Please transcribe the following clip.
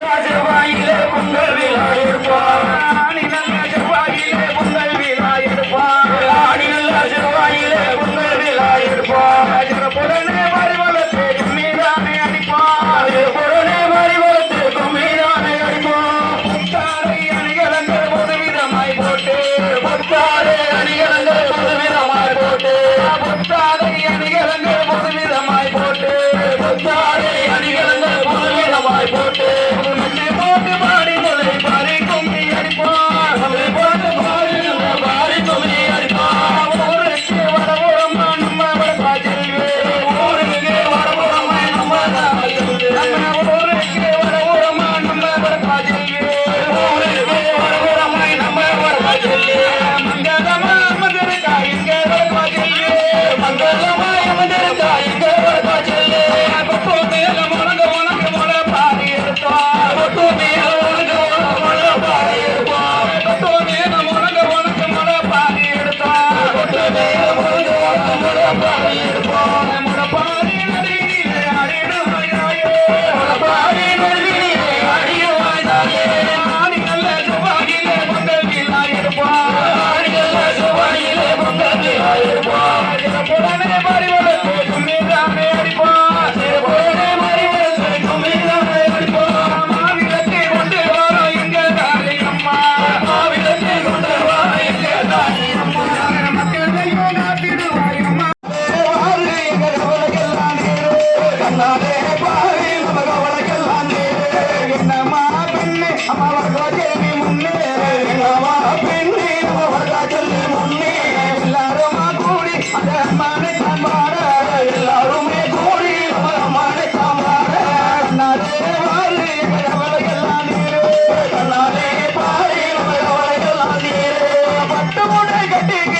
ராஜவாயிலே பொங்கல் விழா எடுப்பார் Thank you. பட்டு மூட்டை கட்டி